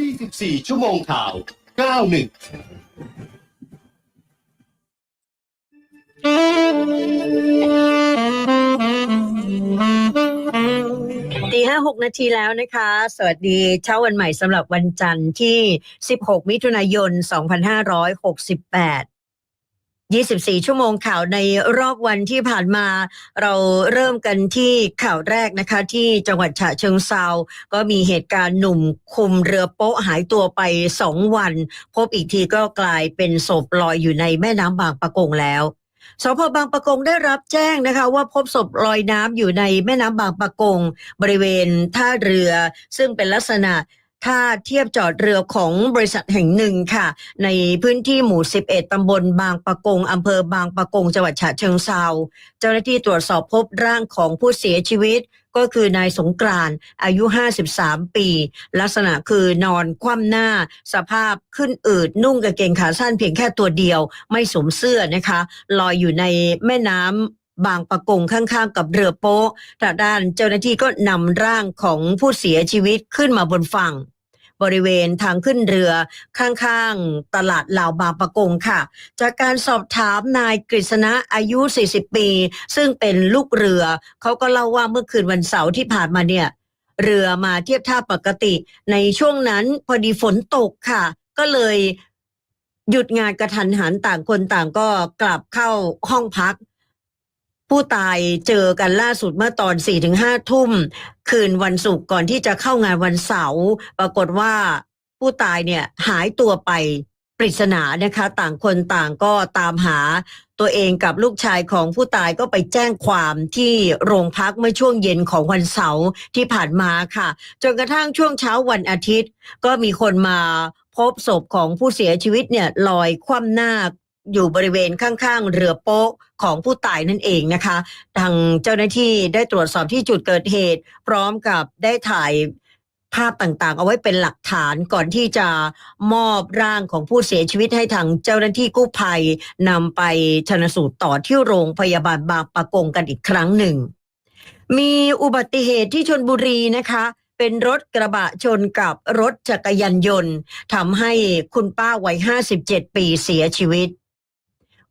24 ชั่วโมงข่าว 91ตีห้าหกนาทีแล้วนะคะ สวัสดีเช้าวันใหม่สำหรับวันจันทร์ที่ 16 มิถุนายน 2568 24 ชั่วโมงข่าวในรอบวันที่ผ่านมาเราเริ่มกันที่ข่าวแรกนะคะ ที่จังหวัดฉะเชิงเซาก็มีเหตุการณ์หนุ่มคุมเรือโป๊ะหายตัวไป 2 วัน พบอีกทีก็กลายเป็นศพลอยอยู่ในแม่น้ำบางปะกงแล้วสพบางปะกงได้รับแจ้งนะคะ ว่าพบศพลอยน้ำอยู่ในแม่น้ำบางปะกง บริเวณท่าเรือ ซึ่งเป็นลักษณะ ท่าเทียบจอดเรือของบริษัทแห่งหนึ่งค่ะ ในพื้นที่หมู่ 11 ตำบลบางปะกงอำเภอบางปะกงจังหวัดฉะเชิงเซาเจ้าหน้าที่ตรวจสอบพบร่างของผู้เสียชีวิต ก็คือนายสงกรานอายุ 53 ปี ลักษณะคือนอนคว่ำหน้า สภาพขึ้นอืดนุ่งกางเกงขาสั้นเพียงแค่ตัวเดียว ไม่สวมเสื้อนะคะ ลอยอยู่ในแม่น้ำ บางปะกงข้างๆ กับเรือโป๊ะทางด้านเจ้าหน้าที่ก็นำร่างของผู้เสียชีวิตขึ้นมาบนฝั่ง บริเวณทางขึ้นเรือข้างๆ ตลาดลาวบางปะกงค่ะ จากการสอบถามนายกฤษณะอายุ 40 ปี ซึ่งเป็นลูกเรือ เขาก็เล่าว่าเมื่อคืนวันเสาร์ที่ผ่านมาเนี่ย เรือมาเทียบท่าปกติ ในช่วงนั้นพอดีฝนตกค่ะ ก็เลยหยุดงานกระทันหันต่างคนต่างก็กลับเข้าห้องพัก ผู้ตายเจอกันล่าสุดเมื่อตอน4ี่ถึงห้าทุ่ม คืนวันศุกร์ก่อนที่จะเข้างานวันเสาร์ปรากฏว่าผู้ตายเนี่ยหายตัวไปปริศนานะคะ ต่างคนต่างก็ตามหาตัวเองกับลูกชายของผู้ตายก็ไปแจ้งความที่โรงพักเมื่อช่วงเย็นของวันเสาร์ที่ผ่านมาค่ะ จนกระทั่งช่วงเช้าวันอาทิตย์ ก็มีคนมาพบศพของผู้เสียชีวิตเนี่ยลอยคว่ำหน้า อยู่บริเวณข้างๆ เรือโป๊ะของผู้ตายนั่นเองนะคะ ทางเจ้าหน้าที่ได้ตรวจสอบที่จุดเกิดเหตุ พร้อมกับได้ถ่ายภาพต่างๆ เอาไว้เป็นหลักฐานก่อนที่จะมอบร่างของผู้เสียชีวิตให้ทางเจ้าหน้าที่กู้ภัยนำไปชนสูตรต่อที่โรงพยาบาลบางปะกงกันอีกครั้งหนึ่ง มีอุบัติเหตุที่ชนบุรีนะคะ เป็นรถกระบะชนกับรถจักรยานยนต์ทำให้คุณป้าวัย 57 ปีเสียชีวิต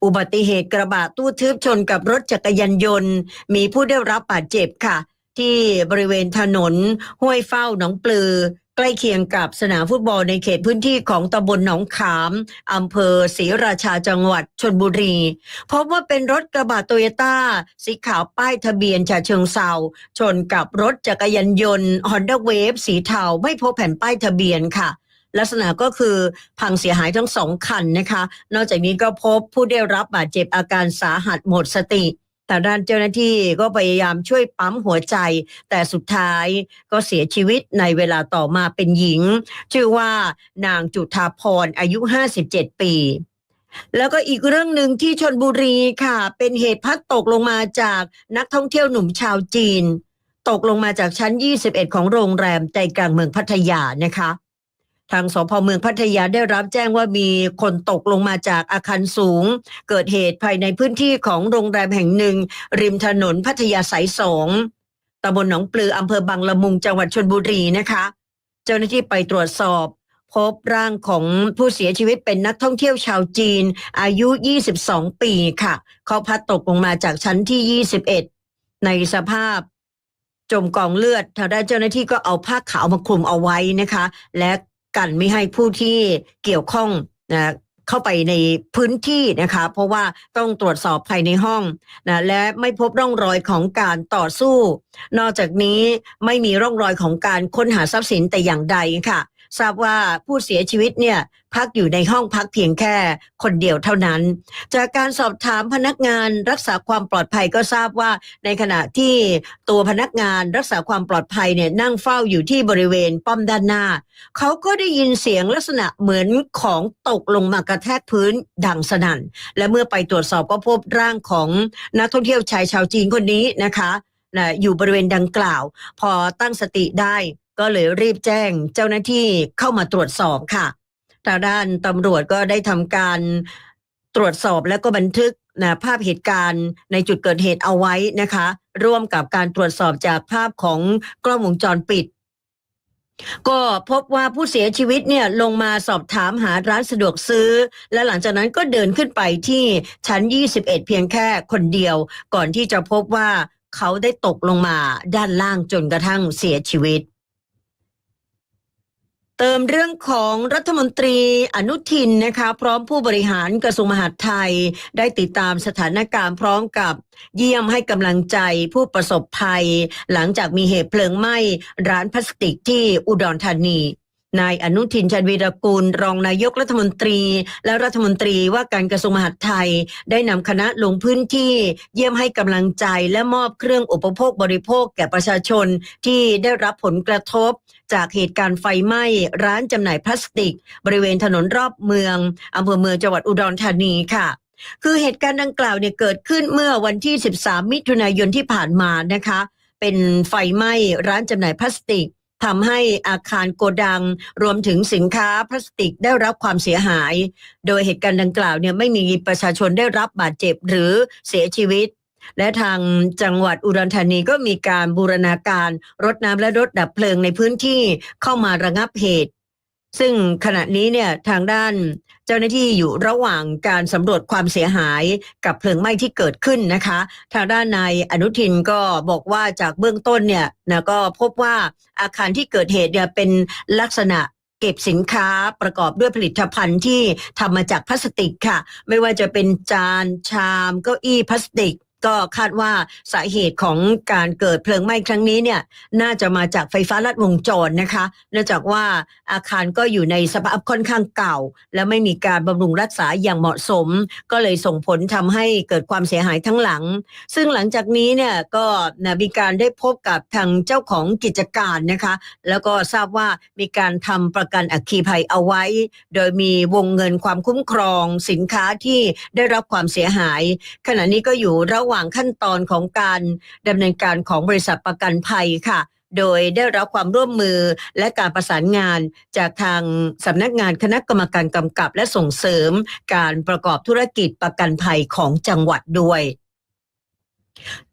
อุบัติเหตุกระบะตู้ทึบชนกับรถจักรยานยนต์ มีผู้ได้รับบาดเจ็บค่ะ ที่บริเวณถนน ห้วยเฝ้าหนองปลือ ใกล้เคียงกับสนามฟุตบอลในเขตพื้นที่ของตำบลหนองขามอำเภอศรีราชาจังหวัดชนบุรีพบว่าเป็นรถกระบะโตโยต้าสีขาวป้ายทะเบียนฉะเชิงเซาชนกับรถจักรยานยนต์ Honda Wave สีเทาไม่พบแผ่นป้ายทะเบียนค่ะ ลักษณะก็คือพังเสียหายทั้งสองคันนะคะ นอกจากนี้ก็พบผู้ได้รับบาดเจ็บอาการสาหัสหมดสติแต่ด้านเจ้าหน้าที่ก็พยายามช่วยปั๊มหัวใจ แต่สุดท้ายก็เสียชีวิตในเวลาต่อมาเป็นหญิง ชื่อว่านางจุธาพรอายุ 57 ปีแล้วก็อีกเรื่องหนึ่งที่ชนบุรีค่ะ เป็นเหตุพัดตกลงมาจากนักท่องเที่ยวหนุ่มชาวจีน ตกลงมาจากชั้น 21 ของโรงแรมใจกลางเมืองพัทยานะคะ ทางสพเมืองพัทยาได้รับแจ้งว่ามีคนตกลงมาจากอาคารสูง เกิดเหตุภายในพื้นที่ของโรงแรมแห่งหนึ่ง ริมถนนพัทยาสายสองตำบลหนองปลืออำเภอบางละมุงจังหวัดชนบุรีนะคะ เจ้าหน้าที่ไปตรวจสอบ พบร่างของผู้เสียชีวิตเป็นนักท่องเที่ยวชาวจีน อายุ 22 ปีค่ะ เขาพัดตกลงมาจากชั้นที่ 21 ในสภาพจมกองเลือดทางด้านเจ้าหน้าที่ก็เอาผ้าขาวมาคลุมเอาไว้นะคะ และ กันไม่ให้ผู้ที่เกี่ยวข้องนะเข้าไปในพื้นที่นะคะ เพราะว่าต้องตรวจสอบภายในห้องนะและไม่พบร่องรอยของการต่อสู้ นอกจากนี้ไม่มีร่องรอยของการค้นหาทรัพย์สินแต่อย่างใดค่ะ ทราบว่าผู้เสียชีวิตเนี่ยพักอยู่ในห้องพักเพียงแค่คนเดียวเท่านั้น จากการสอบถามพนักงานรักษาความปลอดภัยก็ทราบว่าในขณะที่ตัวพนักงานรักษาความปลอดภัยเนี่ยนั่งเฝ้าอยู่ที่บริเวณป้อมด้านหน้า เขาก็ได้ยินเสียงลักษณะเหมือนของตกลงมากระแทกพื้นดังสนั่น และเมื่อไปตรวจสอบก็พบร่างของนักท่องเที่ยวชายชาวจีนคนนี้นะคะนะอยู่บริเวณดังกล่าว พอตั้งสติได้ ก็เลยรีบแจ้งเจ้าหน้าที่เข้ามาตรวจสอบค่ะ ทางด้านตำรวจก็ได้ทำการตรวจสอบและก็บันทึกนะภาพเหตุการณ์ในจุดเกิดเหตุเอาไว้นะคะ ร่วมกับการตรวจสอบจากภาพของกล้องวงจรปิด ก็พบว่าผู้เสียชีวิตเนี่ยลงมาสอบถามหาร้านสะดวกซื้อ และหลังจากนั้นก็เดินขึ้นไปที่ชั้น 21 เพียงแค่คนเดียว ก่อนที่จะพบว่าเขาได้ตกลงมาด้านล่างจนกระทั่งเสียชีวิต เติมเรื่องของรัฐมนตรีอนุทินนะคะ พร้อมผู้บริหารกระทรวงมหาดไทย ได้ติดตามสถานการณ์พร้อมกับเยี่ยมให้กำลังใจผู้ประสบภัย หลังจากมีเหตุเพลิงไหม้ร้านพลาสติกที่อุดรธานีนายอนุทินชาญวีรกูล รองนายกรัฐมนตรี และรัฐมนตรีว่าการกระทรวงมหาดไทย ได้นำคณะลงพื้นที่ เยี่ยมให้กำลังใจและมอบเครื่องอุปโภคบริโภคแก่ประชาชนที่ได้รับผลกระทบ จากเหตุการณ์ไฟไหม้ร้านจำหน่ายพลาสติก บริเวณถนนรอบเมืองอำเภอเมืองจังหวัดอุดรธานีค่ะ คือเหตุการณ์ดังกล่าวเนี่ยเกิดขึ้นเมื่อวันที่ 13 มิถุนายนที่ผ่านมานะคะ เป็นไฟไหม้ร้านจำหน่ายพลาสติกทำให้อาคารโกดัง รวมถึงสินค้าพลาสติกได้รับความเสียหาย โดยเหตุการณ์ดังกล่าวเนี่ยไม่มีประชาชนได้รับบาดเจ็บหรือเสียชีวิต และทางจังหวัดอุดรธานีก็มีการบูรณาการรถน้ำและรถดับเพลิงในพื้นที่เข้ามาระงับเหตุ ซึ่งขณะนี้เนี่ยทางด้านเจ้าหน้าที่อยู่ระหว่างการสำรวจความเสียหายกับเพลิงไหม้ที่เกิดขึ้นนะคะ ทางด้านนายอนุทินก็บอกว่าจากเบื้องต้นเนี่ยนะก็พบว่าอาคารที่เกิดเหตุเนี่ยเป็นลักษณะเก็บสินค้าประกอบด้วยผลิตภัณฑ์ที่ทำมาจากพลาสติกค่ะ ไม่ว่าจะเป็นจานชามเก้าอี้พลาสติก ก็คาดว่าสาเหตุของการเกิดเพลิงไหม้ครั้งนี้เนี่ยน่าจะมาจากไฟฟ้าลัดวงจรนะคะเนื่องจากว่าอาคารก็อยู่ในสภาพค่อนข้างเก่า และไม่มีการบำรุงรักษาอย่างเหมาะสม ก็เลยส่งผลทำให้เกิดความเสียหายทั้งหลัง ซึ่งหลังจากนี้เนี่ยก็นะมีการได้พบกับทางเจ้าของกิจการนะคะ แล้วก็ทราบว่ามีการทำประกันอัคคีภัยเอาไว้ โดยมีวงเงินความคุ้มครองสินค้าที่ได้รับความเสียหาย ขณะนี้ก็อยู่ระหว่างหว่างขั้นตอนของการดำเนินการของบริษัทประกันภัยค่ะ โดยได้รับความร่วมมือและการประสานงานจากทางสำนักงานคณะกรรมการกำกับและส่งเสริมการประกอบธุรกิจประกันภัยของจังหวัดด้วย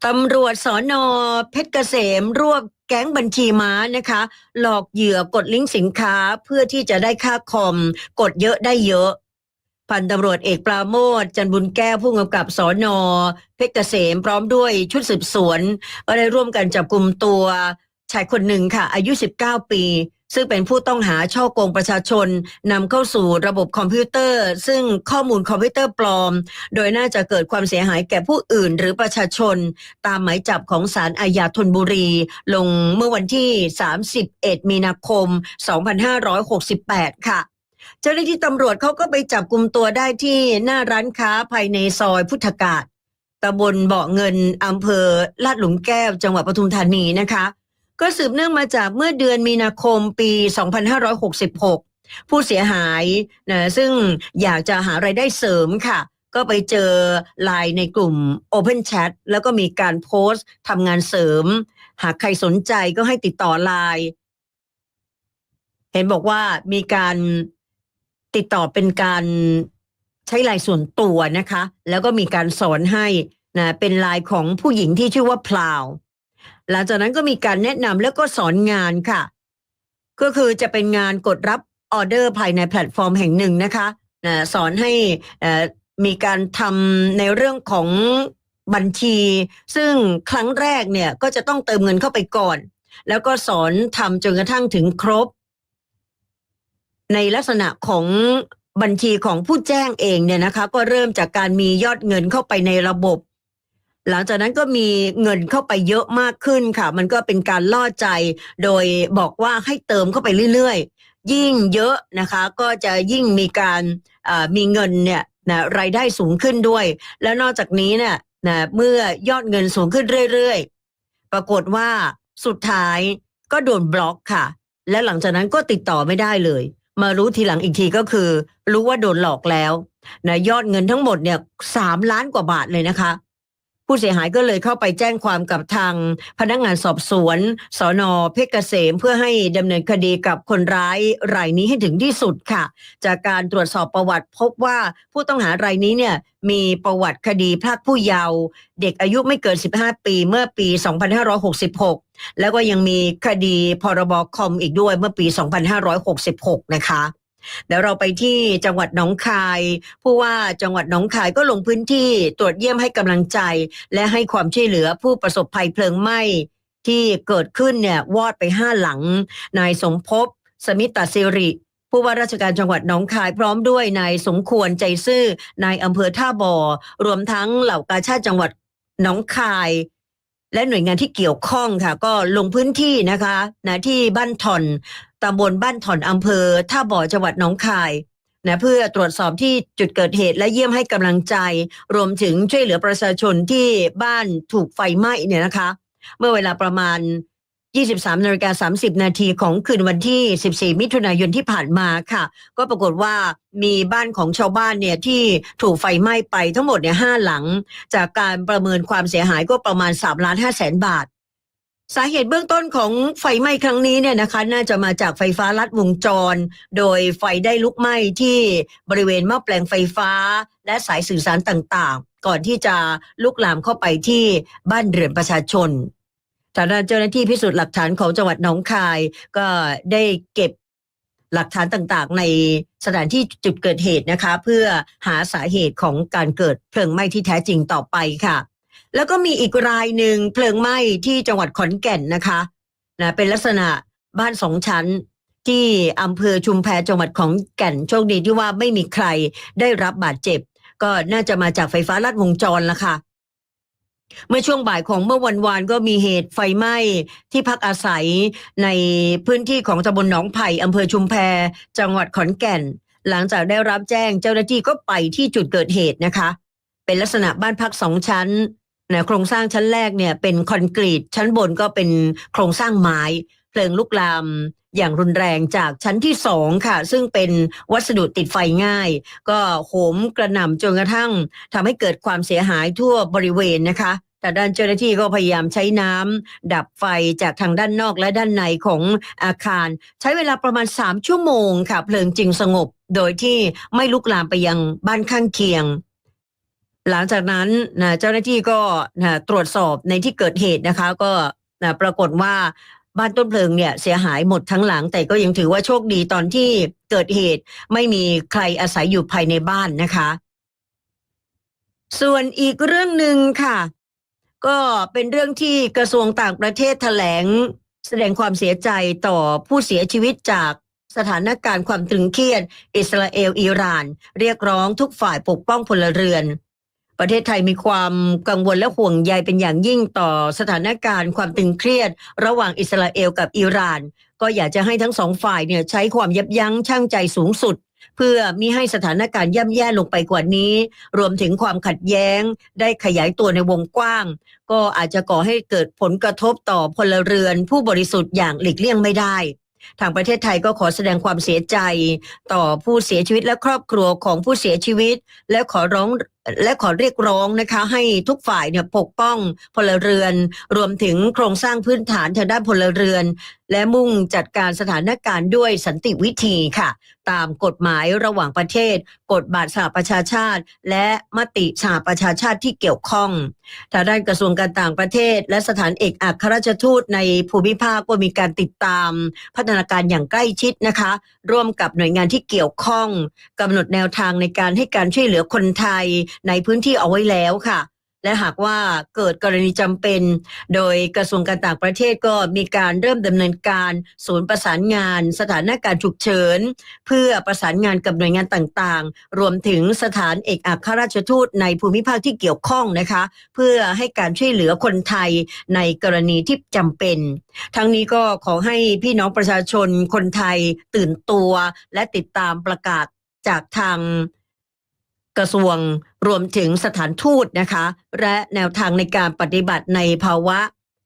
ตำรวจสอนอเพชรเกษมรวบแก๊งบัญชีม้านะคะ หลอกเหยื่อกดลิงก์สินค้าเพื่อที่จะได้ค่าคอม กดเยอะได้เยอะ พันตำรวจเอกปราโมทจันบุญแก้วผู้กำกับสอนอเพชรเกษมพร้อมด้วยชุดสืบสวนก็ได้ร่วมกันจับกลุ่มตัวชายคนหนึ่งค่ะ อายุ 19 ปี ซึ่งเป็นผู้ต้องหาช่อโกงประชาชนนำเข้าสู่ระบบคอมพิวเตอร์ ซึ่งข้อมูลคอมพิวเตอร์ปลอม โดยน่าจะเกิดความเสียหายแก่ผู้อื่นหรือประชาชน ตามหมายจับของศาลอาญาธนบุรี ลงเมื่อวันที่ 31 มีนาคม 2568 ค่ะ เจ้าหน้าที่ตำรวจเขาก็ไปจับกลุ่มตัวได้ที่หน้าร้านค้าภายในซอยพุทธกาศตำบลเบาะเงินอำเภอลาดหลุมแก้ว จังหวัดปทุมธานีนะคะ ก็สืบเนื่องมาจากเมื่อเดือนมีนาคมปี 2566 ผู้เสียหายนะซึ่งอยากจะหารายได้เสริมค่ะ ก็ไปเจอไลน์ในกลุ่ม Open Chat แล้วก็มีการโพสต์ทำงานเสริม หากใครสนใจก็ให้ติดต่อไลน์เห็นบอกว่ามีการ ติดต่อเป็นการใช้ไลน์ส่วนตัวนะคะ แล้วก็มีการสอนให้นะเป็นไลน์ของผู้หญิงที่ชื่อว่าพลาว หลังจากนั้นก็มีการแนะนำแล้วก็สอนงานค่ะ ก็คือจะเป็นงานกดรับออเดอร์ภายในแพลตฟอร์มแห่งหนึ่งนะคะนะสอนให้มีการทำในเรื่องของบัญชี ซึ่งครั้งแรกเนี่ยก็จะต้องเติมเงินเข้าไปก่อน แล้วก็สอนทำจนกระทั่งถึงครบ ในลักษณะของบัญชีของผู้แจ้งเองเนี่ยนะคะ ก็เริ่มจากการมียอดเงินเข้าไปในระบบ หลังจากนั้นก็มีเงินเข้าไปเยอะมากขึ้นค่ะ มันก็เป็นการล่อใจ โดยบอกว่าให้เติมเข้าไปเรื่อยๆ ยิ่งเยอะนะคะ ก็จะยิ่งมีการมีเงินเนี่ยนะรายได้สูงขึ้นด้วย แล้วนอกจากนี้เนี่ยนะเมื่อยอดเงินสูงขึ้นเรื่อยๆ ปรากฏว่าสุดท้ายก็โดนบล็อกค่ะ และหลังจากนั้นก็ติดต่อไม่ได้เลย มารู้ทีหลังอีกทีก็คือ รู้ว่าโดนหลอกแล้วนะยอดเงินทั้งหมดเนี่ยสามล้านกว่าบาทเลยนะคะ ผู้เสียหายก็เลยเข้าไปแจ้งความกับทางพนักงานสอบสวนสอนอเพชรเกษม เพื่อให้ดำเนินคดีกับคนร้ายรายนี้ให้ถึงที่สุดค่ะ จากการตรวจสอบประวัติพบว่าผู้ต้องหารายนี้เนี่ยมีประวัติคดีพรากผู้เยาว์เด็กอายุไม่เกิน 15 ปีเมื่อปี 2566 แล้วก็ยังมีคดีพรบคอมอีกด้วยเมื่อปี 2566 นะคะ เดี๋ยวเราไปที่จังหวัดหนองคายผู้ว่าจังหวัดหนองคายก็ลงพื้นที่ตรวจเยี่ยมให้กำลังใจ และให้ความช่วยเหลือผู้ประสบภัยเพลิงไหม้ที่เกิดขึ้นเนี่ยวอดไปห้าหลัง นายสมภพสมิตาสิริผู้ว่าราชการจังหวัดหนองคายพร้อมด้วยนายสมควรใจซื่อนายอำเภอท่าบ่อ รวมทั้งเหล่ากาชาติจังหวัดหนองคาย และหน่วยงานที่เกี่ยวข้องค่ะ ก็ลงพื้นที่นะคะนะที่บ้านถ่อน ตำบลบ้านถ่อนอำเภอท่าบ่อจังหวัดหนองคายนะเพื่อตรวจสอบที่จุดเกิดเหตุและเยี่ยมให้กำลังใจ รวมถึงช่วยเหลือประชาชนที่บ้านถูกไฟไหม้เนี่ยนะคะ เมื่อเวลาประมาณ 23นาฬิกา30 นาทีของคืนวันที่ 14 มิถุนายนที่ผ่านมาค่ะ ก็ปรากฏว่ามีบ้านของชาวบ้านเนี่ยที่ถูกไฟไหม้ไปทั้งหมดเนี่ยห้าหลัง จากการประเมินความเสียหายก็ประมาณ3ล้าน5แสนบาท สาเหตุเบื้องต้นของไฟไหม้ครั้งนี้เนี่ยนะคะ น่าจะมาจากไฟฟ้าลัดวงจร โดยไฟได้ลุกไหม้ที่บริเวณหม้อแปลงไฟฟ้า และสายสื่อสารต่างๆ ก่อนที่จะลุกลามเข้าไปที่บ้านเรือนประชาชนทางด้านเจ้าหน้าที่พิสูจน์หลักฐานของจังหวัดหนองคาย ก็ได้เก็บหลักฐานต่างๆ ในสถานที่จุดเกิดเหตุนะคะ เพื่อหาสาเหตุของการเกิดเพลิงไหม้ที่แท้จริงต่อไปค่ะ แล้วก็มีอีกรายหนึ่งเพลิงไหม้ที่จังหวัดขอนแก่นนะคะนะเป็นลักษณะบ้านสองชั้นที่อำเภอชุมแพจังหวัดของแก่นโชคดีที่ว่าไม่มีใครได้รับบาดเจ็บ ก็น่าจะมาจากไฟฟ้าลัดวงจรละค่ะ เมื่อช่วงบ่ายของเมื่อวันวานก็มีเหตุไฟไหม้ที่พักอาศัยในพื้นที่ของตำบลหนองไผ่อำเภอชุมแพจังหวัดขอนแก่น หลังจากได้รับแจ้งเจ้าหน้าที่ก็ไปที่จุดเกิดเหตุนะคะ เป็นลักษณะบ้านพักสองชั้น นะโครงสร้างชั้นแรกเนี่ยเป็นคอนกรีต ชั้นบนก็เป็นโครงสร้างไม้เพลิงลุกลามอย่างรุนแรงจากชั้นที่สองค่ะ ซึ่งเป็นวัสดุติดไฟง่าย ก็โหมกระหน่ำจนกระทั่งทำให้เกิดความเสียหายทั่วบริเวณนะคะแต่ด้านเจ้าหน้าที่ก็พยายามใช้น้ำดับไฟจากทางด้านนอกและด้านในของอาคาร ใช้เวลาประมาณ 3 ชั่วโมงค่ะ เพลิงจึงสงบ โดยที่ไม่ลุกลามไปยังบ้านข้างเคียง หลังจากนั้นนะเจ้าหน้าที่ก็นะตรวจสอบในที่เกิดเหตุนะคะ ก็นะปรากฏว่าบ้านต้นเพลิงเนี่ยเสียหายหมดทั้งหลัง แต่ก็ยังถือว่าโชคดีตอนที่เกิดเหตุ ไม่มีใครอาศัยอยู่ภายในบ้านนะคะ ส่วนอีกเรื่องหนึ่งค่ะ ก็เป็นเรื่องที่กระทรวงต่างประเทศแถลง แสดงความเสียใจต่อผู้เสียชีวิตจากสถานการณ์ความตึงเครียด อิสราเอลอิหร่าน เรียกร้องทุกฝ่ายปกป้องพลเรือน ประเทศไทยมีความกังวลและห่วงใยเป็นอย่างยิ่งต่อสถานการณ์ความตึงเครียด ระหว่างอิสราเอลกับอิหร่าน ก็อยากจะให้ทั้งสองฝ่ายเนี่ยใช้ความยับยั้งชั่งใจสูงสุด เพื่อมิให้สถานการณ์ย่ำแย่ลงไปกว่านี้ รวมถึงความขัดแย้ง ได้ขยายตัวในวงกว้าง ก็อาจจะก่อให้เกิดผลกระทบต่อพลเรือน ผู้บริสุทธิ์อย่างหลีกเลี่ยงไม่ได้ทางประเทศไทยก็ขอแสดงความเสียใจ ต่อผู้เสียชีวิตและครอบครัวของผู้เสียชีวิต และขอร้อง และขอเรียกร้องนะคะให้ทุกฝ่ายเนี่ยปกป้องพลเรือน รวมถึงโครงสร้างพื้นฐานทางด้านพลเรือน และมุ่งจัดการสถานการณ์ด้วยสันติวิธีค่ะ ตามกฎหมายระหว่างประเทศ กฎบาทสหประชาชาติ และมติสหประชาชาติที่เกี่ยวข้องทางด้านกระทรวงการต่างประเทศ และสถานเอกอัครราชทูตในภูมิภาคก็มีการติดตาม พัฒนาการอย่างใกล้ชิดนะคะ ร่วมกับหน่วยงานที่เกี่ยวข้องกำหนดแนวทางในการให้การช่วยเหลือคนไทยในพื้นที่เอาไว้แล้วค่ะ และหากว่าเกิดกรณีจำเป็น โดยกระทรวงการต่างประเทศก็มีการเริ่มดำเนินการศูนย์ประสานงาน สถานการณ์ฉุกเฉิน เพื่อประสานงานกับหน่วยงานต่างๆ รวมถึงสถานเอกอัครราชทูตในภูมิภาคที่เกี่ยวข้องนะคะ เพื่อให้การช่วยเหลือคนไทยในกรณีที่จำเป็น ทั้งนี้ก็ขอให้พี่น้องประชาชนคนไทยตื่นตัว และติดตามประกาศจากทาง กระทรวงรวมถึงสถานทูตนะคะ และแนวทางในการปฏิบัติในภาวะ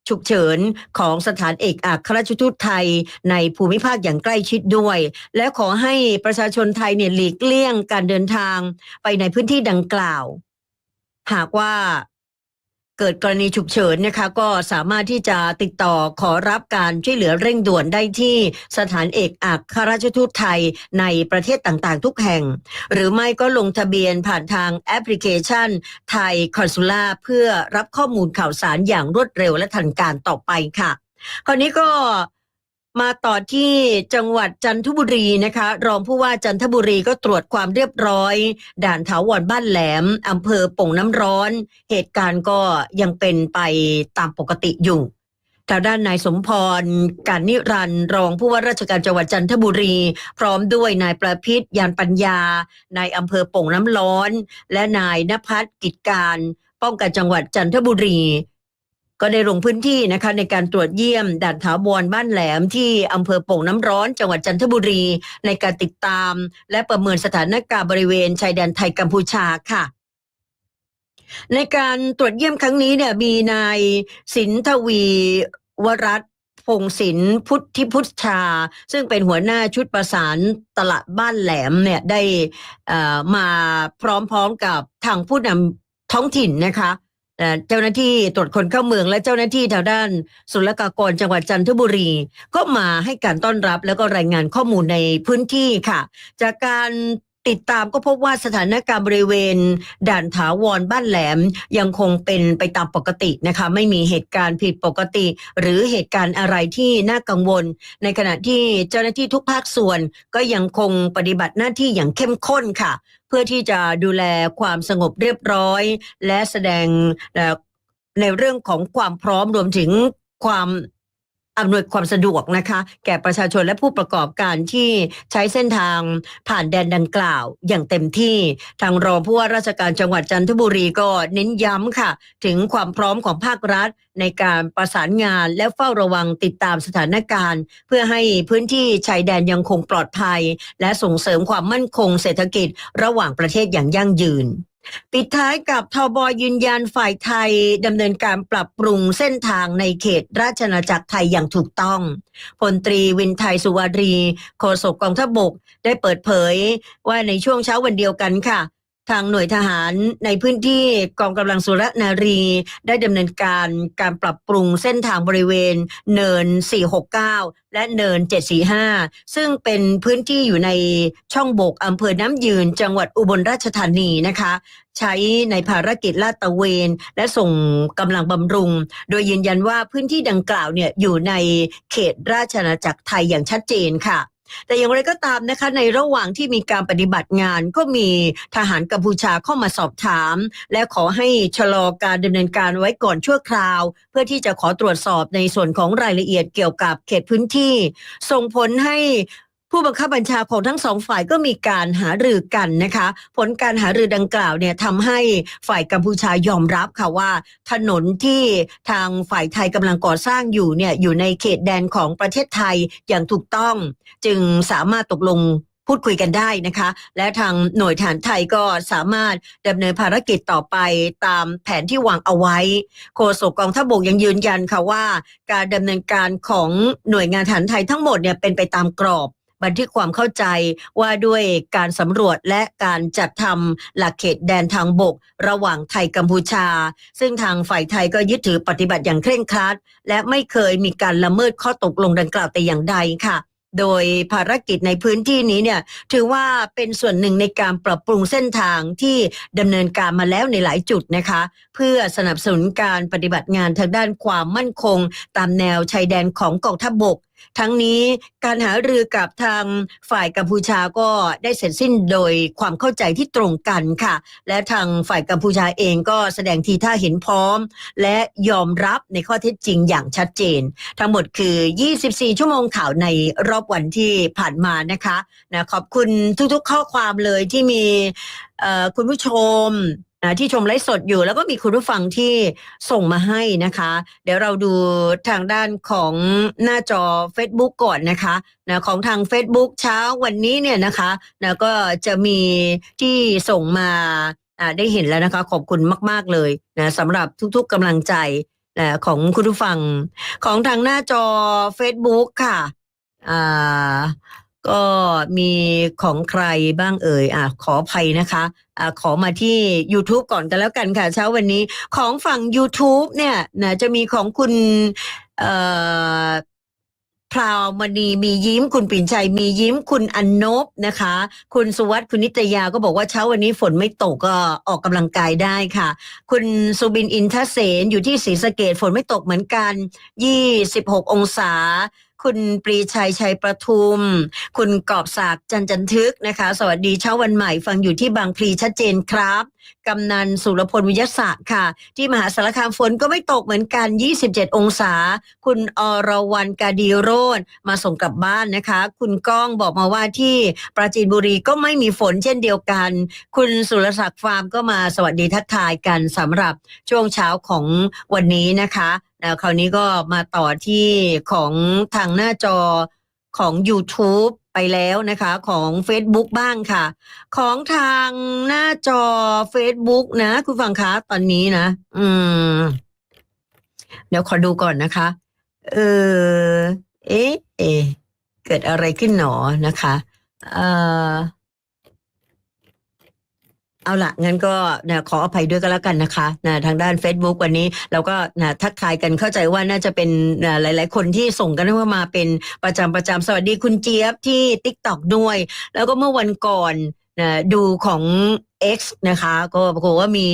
ฉุกเฉินของสถานเอกอัครราชทูตไทยในภูมิภาคอย่างใกล้ชิดด้วย และขอให้ประชาชนไทยเนี่ยหลีกเลี่ยงการเดินทางไปในพื้นที่ดังกล่าว หากว่า เกิดกรณีฉุกเฉินนะคะก็สามารถที่จะติดต่อขอรับการช่วยเหลือเร่งด่วนได้ที่สถานเอกอัครราชทูตไทยในประเทศต่างๆ ทุกแห่ง หรือไม่ก็ลงทะเบียนผ่านทางแอปพลิเคชันไทยคอนซูล่าเพื่อรับข้อมูลข่าวสารอย่างรวดเร็วและทันการต่อไปค่ะ คราวนี้ก็ มาต่อที่จังหวัดจันทบุรีนะคะ รองผู้ว่าจันทบุรีก็ตรวจความเรียบร้อย ด่านถาวรบ้านแหลมอำเภอป่งน้ำร้อน เหตุการณ์ก็ยังเป็นไปตามปกติอยู่ทางด้านนายสมพร การนิรันดร์รองผู้ว่าราชการจังหวัดจันทบุรี พร้อมด้วยนายประพิษยานปัญญานายอำเภอป่งน้ำร้อน และนายนภัสกิจการ ป้องกันจังหวัดจันทบุรี ก็ได้ลงพื้นที่นะคะในการตรวจเยี่ยมด่านถาวรบ้านแหลมที่อำเภอโป่งน้ำร้อน จังหวัดจันทบุรี ในการติดตาม และประเมินสถานการณ์บริเวณชายแดนไทยกัมพูชาค่ะในการตรวจเยี่ยมครั้งนี้เนี่ยมีนายสินทวีวรัตพงศินพุทธิพุทธชาซึ่งเป็นหัวหน้าชุดประสานตลาดบ้านแหลมเนี่ยได้อ่อมาพร้อมๆกับทางผู้นำท้องถิ่นนะคะ เจ้าหน้าที่ตรวจคนเข้าเมืองและเจ้าหน้าที่ทางด้านศุลกากรจังหวัดจันทบุรี ก็มาให้การต้อนรับแล้วก็รายงานข้อมูลในพื้นที่ค่ะ จากการติดตามก็พบว่าสถานการณ์บริเวณ ด่านถาวรบ้านแหลมยังคงเป็นไปตามปกตินะคะ ไม่มีเหตุการณ์ผิดปกติ หรือเหตุการณ์อะไรที่น่ากังวล ในขณะที่เจ้าหน้าที่ทุกภาคส่วนก็ยังคงปฏิบัติหน้าที่อย่างเข้มข้นค่ะ พื่อที่จะดูแลความสงบเรียบร้อย และแสดงในเรื่องของความพร้อมรวมถึงความ อำนวยความสะดวกนะคะ แก่ประชาชนและผู้ประกอบการที่ใช้เส้นทางผ่านแดนดังกล่าวอย่างเต็มที่ ทางรองผู้ว่าราชการจังหวัดจันทบุรีก็เน้นย้ำค่ะ ถึงความพร้อมของภาครัฐ ในการประสานงานและเฝ้าระวังติดตามสถานการณ์ เพื่อให้พื้นที่ชายแดนยังคงปลอดภัย และส่งเสริมความมั่นคงเศรษฐกิจ ระหว่างประเทศอย่างยั่งยืน ปิดท้ายกับทบยืนยันฝ่ายไทยดำเนินการปรับปรุงเส้นทางในเขตราชนาณาจักรไทยอย่างถูกต้องพลตรีวินไทยสุวารีโฆษกกองทัพบก ได้เปิดเผยว่าในช่วงเช้าวันเดียวกันค่ะ ทางหน่วยทหารในพื้นที่กองกำลังสุรนารี ได้ดำเนินการการปรับปรุงเส้นทางบริเวณ เนิน 469 และเนิน 745 ซึ่งเป็นพื้นที่อยู่ในช่องบกอำเภอน้ำยืน จังหวัดอุบลราชธานีนะคะ ใช้ในภารกิจลาดตระเวน และส่งกำลังบำรุง โดยยืนยันว่าพื้นที่ดังกล่าวเนี่ยอยู่ในเขตราชอาณาจักรไทยอย่างชัดเจนค่ะ แต่อย่างไรก็ตามนะคะในระหว่างที่มีการปฏิบัติงานก็มีทหารกัมพูชาเข้ามาสอบถาม และขอให้ชะลอการดำเนินการไว้ก่อนชั่วคราว เพื่อที่จะขอตรวจสอบในส่วนของรายละเอียดเกี่ยวกับเขตพื้นที่ ส่งผลให้ ผู้บังคับบัญชาของทั้งสองฝ่ายก็มีการหารือกันนะคะ ผลการหารือดังกล่าวเนี่ยทำให้ฝ่ายกัมพูชายอมรับค่ะว่า ถนนที่ทางฝ่ายไทยกำลังก่อสร้างอยู่เนี่ยอยู่ในเขตแดนของประเทศไทยอย่างถูกต้อง จึงสามารถตกลงพูดคุยกันได้นะคะ และทางหน่วยฐานไทยก็สามารถดำเนินภารกิจต่อไปตามแผนที่วางเอาไว้ โฆษกกองทัพบกยังยืนยันค่ะว่า การดำเนินการของหน่วยงานฐานไทยทั้งหมดเนี่ยเป็นไปตามกรอบ บันทึกความเข้าใจว่าด้วยการสำรวจและการจัดทำหลักเขตแดนทางบก ระหว่างไทยกัมพูชา ซึ่งทางฝ่ายไทยก็ยึดถือปฏิบัติอย่างเคร่งครัด และไม่เคยมีการละเมิดข้อตกลงดังกล่าวแต่อย่างใดค่ะโดยภารกิจในพื้นที่นี้เนี่ยถือว่าเป็นส่วนหนึ่งในการปรับปรุงเส้นทางที่ดำเนินการมาแล้วในหลายจุดนะคะ เพื่อสนับสนุนการปฏิบัติงานทางด้านความมั่นคง ตามแนวชายแดนของกองทัพบบก ทั้งนี้การหารือกับทางฝ่ายกัมพูชาก็ได้เสร็จสิ้นโดยความเข้าใจที่ตรงกันค่ะ และทางฝ่ายกัมพูชาเองก็แสดงทีท่าเห็นพร้อม และยอมรับในข้อเท็จจริงอย่างชัดเจน ทั้งหมดคือ 24 ชั่วโมงข่าวในรอบวันที่ผ่านมานะคะนะขอบคุณทุกๆข้อความเลยที่มีคุณผู้ชม นะที่ชมไลฟ์สดอยู่แล้วก็มีคุณผู้ฟังที่ส่งมาให้นะคะ เดี๋ยวเราดูทางด้านของหน้าจอ Facebook ก่อนนะคะนะของทาง Facebook เช้าวันนี้เนี่ยนะคะนะก็จะมีที่ส่งมาได้เห็นแล้วนะคะ ขอบคุณมาก ๆเลยนะสำหรับทุกๆกำลังใจนะของคุณผู้ฟังของทางหน้าจอ Facebook ค่ะอ่า ก็มีของใครบ้างเอ่ยอะขออภัยนะคะอะขอมาที่ YouTube ก่อนกันแล้วกันค่ะ เช้าวันนี้ของฝั่ง YouTube เนี่ยนะจะมีของคุณเอ่อพราวมณีมียิ้มคุณปิ่นชัยมียิ้มคุณอนนบนะคะ คุณสุวัสด์คุณนิตยาก็บอกว่าเช้าวันนี้ฝนไม่ตกก็ออกกำลังกายได้ค่ะ คุณสุบินอินทเสนอยู่ที่ศรีสะเกดฝนไม่ตกเหมือนกัน 26 องศา คุณปรีชัยชัยประทุม คุณกอบศักดิ์จันจันทึกนะคะ สวัสดีเช้าวันใหม่ฟังอยู่ที่บางพลีชัดเจนครับกำนันสุรพลวิยศะค่ะ ที่มหาสารคามฝนก็ไม่ตกเหมือนกัน 27 องศา คุณอรวรรณกาดีโรดมาส่งกลับบ้านนะคะ คุณก้องบอกมาว่าที่ปราจีนบุรีก็ไม่มีฝนเช่นเดียวกัน คุณสุรศักดิ์ฟาร์มก็มาสวัสดีทักทายกันสำหรับช่วงเช้าของวันนี้นะคะ แล้วคราวนี้ก็มาต่อที่ของทางหน้าจอของ YouTube ไปแล้วนะคะของ Facebook บ้างค่ะ ของทางหน้าจอ Facebook นะ คุณฟังคะตอนนี้นะ อืม เดี๋ยวขอดูก่อนนะคะ เออ เอ๊ะเอะเกิดอะไรขึ้นหนอนะคะ เอ่อ เอาละงั้นก็นะขออภัยด้วยก็แล้วกันนะคะนะทางด้าน Facebook วันนี้เราก็นะทักทายกันเข้าใจว่าน่าจะเป็นนะหลาย ๆ คนที่ส่งกันเข้ามาเป็นประจำประจำสวัสดีคุณเจี๊ยบที่ TikTok ด้วย แล้วก็เมื่อวันก่อนนะดูของ X นะคะ ก็ปรากฏว่ามี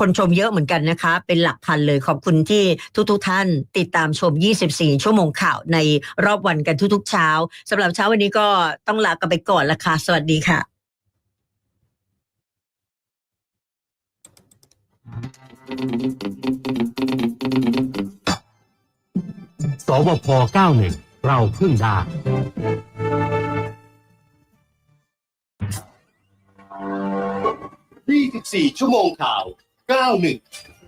คนชมเยอะเหมือนกันนะคะ เป็นหลักพันเลยขอบคุณที่ทุกๆท่านติดตามชม 24 ชั่วโมงข่าวในรอบวันกันทุกๆ เช้าสำหรับเช้าวันนี้ก็ต้องลากันไปก่อนละค่ะสวัสดีค่ะ สวพ 91 เราพึ่งได้24 ชั่วโมงข่าว 91